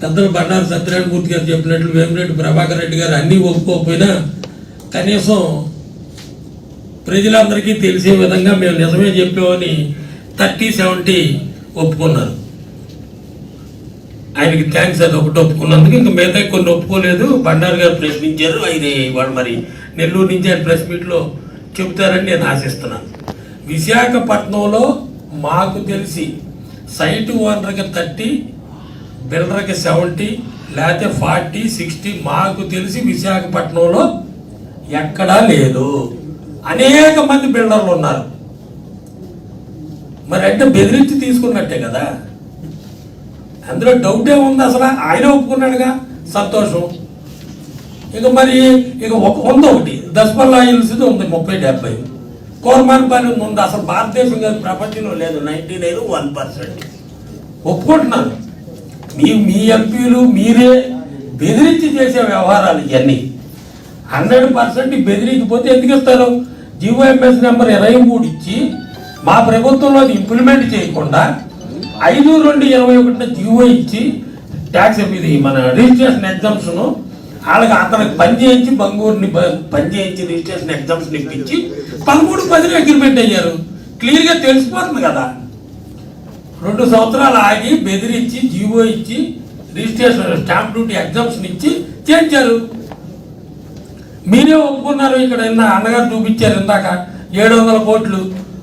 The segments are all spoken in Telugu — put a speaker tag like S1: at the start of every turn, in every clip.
S1: పెద్దలు బండారు సత్యనారాయణమూర్తి గారు చెప్పినట్లు వేమిరెడ్డి ప్రభాకర్ రెడ్డి గారు అన్నీ ఒప్పుకోకపోయినా కనీసం ప్రజలందరికీ తెలిసే విధంగా మేము నిజమే చెప్పామని థర్టీ సెవెంటీ ఒప్పుకున్నారు. ఆయనకి థ్యాంక్స్ అది ఒకటి ఒప్పుకున్నందుకు ఇంకా మిగతా కొన్ని ఒప్పుకోలేదు. బండారు గారు ప్రశ్నించారు. ఆయన వాళ్ళు మరి నెల్లూరు నుంచి ఆయన ప్రెస్ మీట్లో చెబుతారని నేను ఆశిస్తున్నాను. విశాఖపట్నంలో మాకు తెలిసి సైట్ ఓనర్కి థర్టీ బిల్డర్కి సెవెంటీ లేకపోతే ఫార్టీ సిక్స్టీ మాకు తెలిసి విశాఖపట్నంలో ఎక్కడా లేదు. అనేక మంది బిల్డర్లు ఉన్నారు. మరి అంటే బెదిరించి తీసుకున్నట్టే కదా? అందులో డౌట్ ఏముంది అసలు? ఆయన ఒప్పుకున్నాడుగా? సంతోషం. ఇక మరి ఇక ఒక ఉంది ఒకటి. దశపల్లా యూనివర్సిటీ ఉంది ముప్పై డెబ్బై. కోరమానపల్లి ఉంది. అసలు భారతదేశం కాదు ప్రపంచంలో లేదు. Ninety nine one percent. ఒప్పుకుంటున్నాను. మీ మీ ఎంపీలు మీరే బెదిరించి చేసే వ్యవహారాలు ఇవన్నీ. హండ్రెడ్ పర్సెంట్ బెదిరించిపోతే ఎందుకు ఇస్తారు? జిఓఎంఎస్ నెంబర్ ఇరవై మూడు ఇచ్చి మా ప్రభుత్వంలో అది ఇంప్లిమెంట్ చేయకుండా ఐదు రెండు ఇరవై ఒకటిన జిఓ ఇచ్చి ట్యాక్స్ ఇది మన రిజిస్ట్రేషన్ ఎగ్జామ్స్ను వాళ్ళకి అతనికి పని చేయించి బంగూరుని పని చేయించి రిజిస్ట్రేషన్ ఎగ్జామ్స్ ఇప్పించి పదమూడు పదిలో అగ్రిమెంట్ అయ్యారు. క్లియర్గా తెలిసిపోతుంది కదా. రెండు సంవత్సరాలు ఆగి బెదిరించి జీవో ఇచ్చి రిజిస్ట్రేషన్ స్టాంప్ డ్యూటీ ఎగ్జామ్షన్ ఇచ్చి చేర్చారు. మీరే ఒప్పుకున్నారు ఇక్కడ నిన్న అన్నగారు చూపించారు ఇందాక. ఏడు వందల కోట్లు.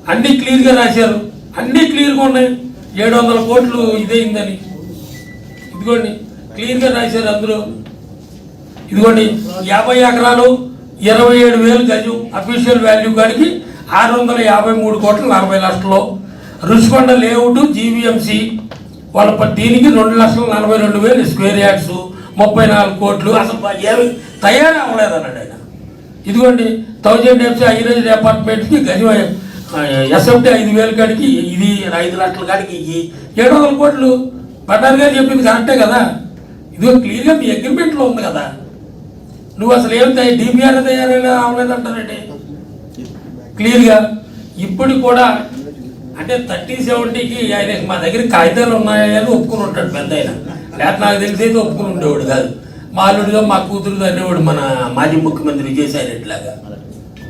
S1: అన్నీ క్లియర్గా రాశారు. అన్నీ క్లియర్గా ఉన్నాయి. ఏడు వందల కోట్లు ఇదేందని. ఇదిగోండి క్లియర్గా రాశారు అందులో ఇదిగోండి యాభై ఎకరాలు ఇరవై ఏడు వేలు గజం. అఫీషియల్ వాల్యూ కాడికి ఆరు వందల యాభై మూడు కోట్ల నలభై లక్షలు. రుషికొండ లేఅవుట్ జీవీఎంసీ వాళ్ళ దీనికి రెండు లక్షల నలభై రెండు వేలు స్క్వేర్ యార్డ్స్ ముప్పై నాలుగు కోట్లు. అసలు ఏమి తయారు అవ్వలేదు అన్నాడు ఆయన. ఇదిగోండి థౌజండ్ ఎఫ్సీ ఐరేజ్ అపార్ట్మెంట్కి గజం ఎస్ఎఫ్టీ ఐదు వేల కాడికి ఇది ఐదు లక్షల కాడికి ఇవి ఏడు వందల కోట్లు. పట్టారు గారు చెప్పింది కరెక్టే కదా. ఇదిగో క్లియర్గా మీ అగ్రిమెంట్లో ఉంది కదా. నువ్వు అసలు ఏం డిపిఆర్ తయారు అవ్వలేదంటారండి క్లియర్గా. ఇప్పుడు కూడా అంటే థర్టీ సెవెంటీకి ఆయన మా దగ్గర కాగితాలు ఉన్నాయని ఒప్పుకుని ఉంటాడు పెద్ద ఆయన. లేకపోతే నాకు తెలిసి అయితే ఒప్పుకుని ఉండేవాడు కాదు. మా అల్లుడిగా మా కూతురుగా అనేవాడు మన మాజీ ముఖ్యమంత్రి విజయసాయి రెడ్డి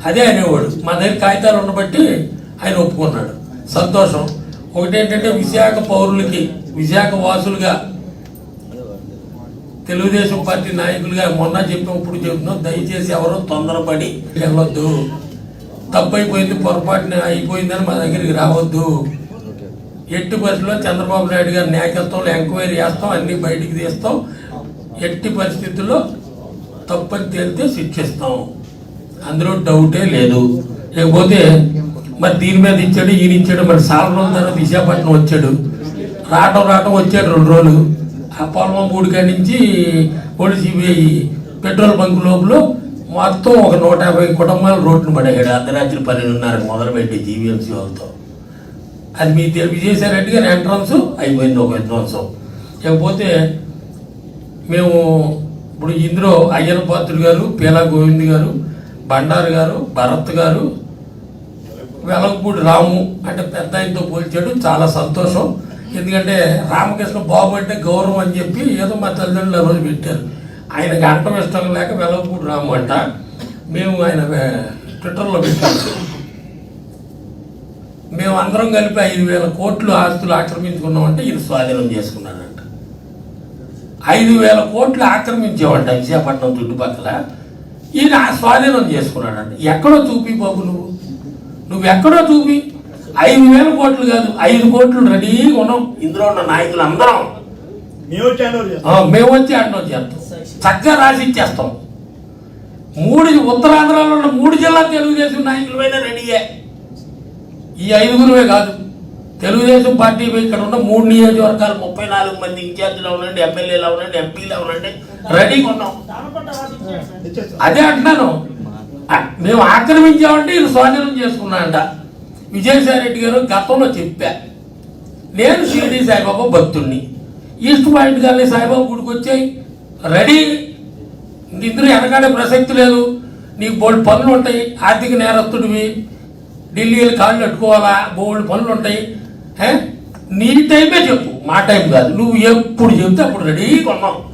S1: అదే అనేవాడు. మా దగ్గర కాగితాలు ఉండబట్టి ఆయన ఒప్పుకున్నాడు. సంతోషం. ఒకటేంటంటే విశాఖ పౌరులకి విశాఖ వాసులుగా తెలుగుదేశం పార్టీ నాయకులుగా మొన్న చెప్పినప్పుడు చెప్తున్నాం దయచేసి ఎవరో తొందరపడి వెళ్ళొద్దు తప్పు అయిపోయింది పొరపాటున అయిపోయిందని మా దగ్గరికి రావద్దు. ఎట్టి పరిస్థితుల్లో చంద్రబాబు నాయుడు గారి నాయకత్వంలో ఎంక్వైరీ చేస్తాం అన్ని బయటికి తీస్తాం. ఎట్టి పరిస్థితుల్లో తప్పని తేలితే శిక్షిస్తాం అందులో డౌటే లేదు. లేకపోతే మరి దీని మీద ఇచ్చాడు ఈయన ఇచ్చాడు మరి సాల రోజుల తర్వాత విశాఖపట్నం వచ్చాడు. రావటం రావటం వచ్చాడు రెండు రోజులు. ఆ పొలం మూడు కాడి నుంచి పోలీస్ పెట్రోల్ బంక్ లోపల మొత్తం ఒక నూట యాభై కుటుంబాలు రోడ్డును పడేయాడు అర్ధరాత్రి పన్నెండున్నరకు మొదలుపెట్టి జీవీఎంసీ వాళ్ళతో అది మీ విజయసాయిరెడ్డి గారి ఎంట్రన్స్ అయిపోయింది ఒక విధ్వంసం. లేకపోతే మేము ఇప్పుడు ఇందులో అయ్యన పాత్రుడు గారు పీలా గోవింద్ గారు బండారు గారు భరత్ గారు వెలగపూడి రాము అంటే పెద్ద ఆయనతో పోల్చాడు. చాలా సంతోషం. ఎందుకంటే రామకృష్ణ బాబు అంటే గౌరవం అని చెప్పి ఏదో మా తల్లిదండ్రులు ఆ రోజు పెట్టారు. ఆయనకి అంటం ఇష్టం లేక వెలవపూడి రాము అంట. మేము ఆయన ట్విట్టర్లో పెట్టాము మేము అందరం కలిపి ఐదు వేల కోట్లు ఆస్తులు ఆక్రమించుకున్నామంటే ఈయన స్వాధీనం చేసుకున్నాడంట. ఐదు వేల కోట్లు ఆక్రమించేవంట విశాఖపట్నం చుట్టుపక్కల ఈయన స్వాధీనం చేసుకున్నాడంట. ఎక్కడో చూపి బాబు నువ్వు. నువ్వు ఎక్కడో చూపి. ఐదు వేల కోట్లు కాదు ఐదు కోట్లు రెడీగా ఉన్నాం. ఇందులో ఉన్న నాయకులు అందరం మేము వచ్చి అంటో చేస్తాం. చక్కగా రాసి ఇచ్చేస్తాం. మూడు ఉత్తరాంధ్రలో ఉన్న మూడు జిల్లా తెలుగుదేశం అయినా రెడీయే ఈ ఐదుగురువే కాదు. తెలుగుదేశం పార్టీ ఇక్కడ ఉన్న మూడు నియోజకవర్గాలు ముప్పై నాలుగు మంది ఇన్ఛార్జీలు అవునండి ఎమ్మెల్యేలు అవునండి ఎంపీలు అవునండి రెడీగా ఉన్నాం. అదే అంటున్నాను. మేము ఆక్రమించామంటే ఇది స్వాధీనం చేసుకున్నాంట విజయసాయి రెడ్డి గారు గతంలో చెప్పా. నేను షిరిడి సాయిబాబా భక్తుడిని ఈస్ట్ పాయింట్ కానీ సాయిబాబు గుడికి వచ్చాయి. రెడీ. ఇందులో వెనకాడే ప్రసక్తి లేదు. నీకు బోల్డ్ పనులు ఉంటాయి. ఆర్థిక నేరస్తుడివి. ఢిల్లీలో కాళ్ళు కట్టుకోవాలా? బోల్డ్ పనులు ఉంటాయి. నీ టైమే చెప్పు. మా టైం కాదు. నువ్వు ఎప్పుడు చెప్తే అప్పుడు రెడీగా కొన్నావు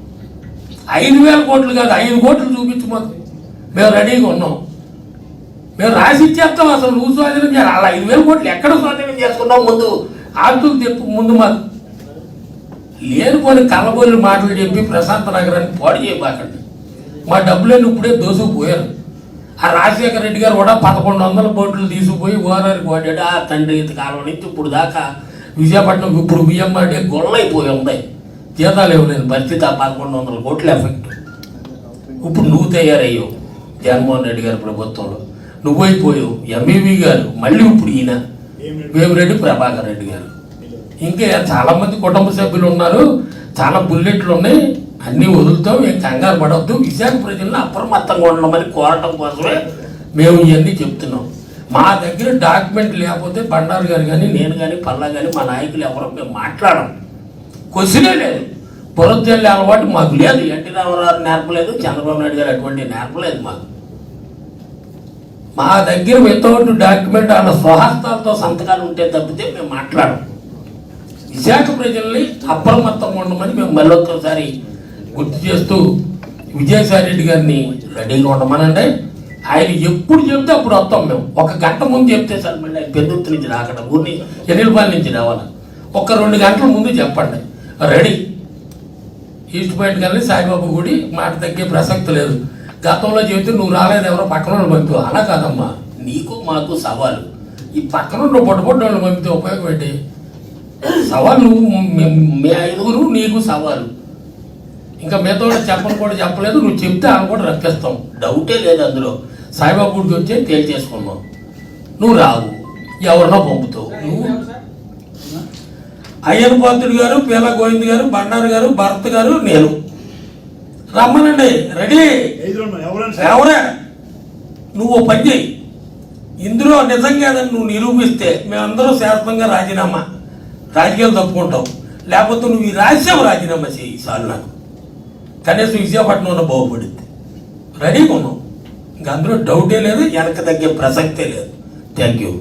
S1: ఐదు వేల కోట్లు కాదు ఐదు కోట్లు చూపించు మాకు. మేము రెడీగా ఉన్నాం మేము రాసి ఇచ్చేస్తాం అసలు. నువ్వు స్వాధీనం చేయాలి. అలా ఐదు వేల కోట్లు ఎక్కడ స్వాధీనం చేసుకున్నావు ముందు? ఆస్తులు చెప్పు. ముందు మాకు. లేనిపోని కళ్ళబోని మాటలు చెప్పి ప్రశాంత నగరాన్ని పాడు చేయబాకండి. మా డబ్బులన్నీ ఇప్పుడే దోసుకుపోయారు. ఆ రాజశేఖర రెడ్డి గారు కూడా పదకొండు వందల కోట్లు తీసుకుపోయి ఓరారికి వాడాడు. ఆ తండ్రి ఇంత కాలం నుంచి ఇప్పుడు దాకా విజయపట్నం ఇప్పుడు బియ్యమ్మాడే గొల్లైపోయి ఉంది. జీతాలు ఇవ్వలేదు పరిస్థితి. ఆ పదకొండు వందల కోట్ల ఎఫెక్ట్. ఇప్పుడు నువ్వు తయారయ్యావు. జగన్మోహన్ రెడ్డి గారి ప్రభుత్వంలో. నువ్వు అయిపోయావు ఎంఈవి గారు. మళ్ళీ ఇప్పుడు ఈయన. వేమిరెడ్డి ప్రభాకర్ రెడ్డి గారు. ఇంకా చాలా మంది కుటుంబ సభ్యులు ఉన్నారు. చాలా బుల్లెట్లు ఉన్నాయి. అన్నీ వదులుతాం. ఏం కంగారు పడవద్దు విశాఖ ప్రజలను అప్రమత్తంగా ఉండమని కోరటం కోసమే మేము ఇవన్నీ చెప్తున్నాం. మా దగ్గర డాక్యుమెంట్ లేకపోతే బండారు గారు కానీ నేను కానీ పల్లా కానీ మా నాయకులు ఎవరో మేము మాట్లాడము. క్వశ్చనే లేదు. పురద్జల్లి అలవాటు మాకు లేదు. ఎన్టీ రామారావు నేర్పలేదు. చంద్రబాబు నాయుడు గారు అటువంటి నేర్పలేదు మాకు. మా దగ్గర వితౌట్ డాక్యుమెంట్ వాళ్ళ స్వహస్తాలతో సంతకాలు ఉంటే తప్పితే మేము మాట్లాడము. విశాఖ ప్రజల్ని అప్రమత్తంగా ఉండమని మేము మళ్ళొక్కసారి గుర్తు చేస్తూ విజయసాయి రెడ్డి గారిని రెడీగా ఉండమనండి. ఆయన ఎప్పుడు చెప్తే అప్పుడు వస్తాం మేము. ఒక గంట ముందు చెప్తే సార్ మళ్ళీ ఆయన పెద్దొత్తు నుంచి రాకడం ఊరిని ఎన్నిలపాయల నుంచి రావాలి? ఒక రెండు గంటల ముందు చెప్పండి. రెడీ. ఈస్ట్ పాయింట్ కానీ సాయిబాబా గుడి మాట తగ్గే ప్రసక్తి లేదు. గతంలో చెబితే నువ్వు రాలేదు ఎవరో పక్కన వాళ్ళు పంపి అలా కాదమ్మా. నీకు మాకు సవాలు. ఈ పక్కన ఉన్న పొట్టు పొట్టు వాళ్ళు పంపితే ఉపయోగం ఏంటి? సవాల్ నువ్వు మే- ఐదుగురు నీకు సవాలు. ఇంకా మిగతా వాళ్ళు చెప్పని కూడా చెప్పలేదు నువ్వు చెప్తే ఆయన కూడా రక్కిస్తాం. డౌటే లేదు అందులో. సాయిబాబా గుడికి వచ్చే తేల్చేసుకున్నావు నువ్వు రావు. ఎవరినో పంపుతావు. నువ్వు? అయ్యన్ పాత్రుడు గారు పీల గోవింద్ గారు బండారు గారు భరత్ గారు నేను. రమ్మనండి. రెడీ. ఎవరే నువ్వు పని చేయి ఇందులో నిజంగా నువ్వు నిరూపిస్తే మేమందరం శాశ్వతంగా రాజీనామా. రాజకీయాలు తప్పుకుంటావు. లేకపోతే నువ్వు ఈ రాజ్యం రాజీనామా చేయి చాలు నాకు. కనీసం విజయపట్నం బాగుపడింది. రెడీగా కొన్నావు ఇంకా అందులో డౌటే లేదు వెనక తగ్గే ప్రసక్తే లేదు. థ్యాంక్ యూ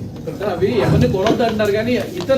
S2: అవి ఎవరిని కొనొద్దు అంటున్నారు కానీ ఇతరులు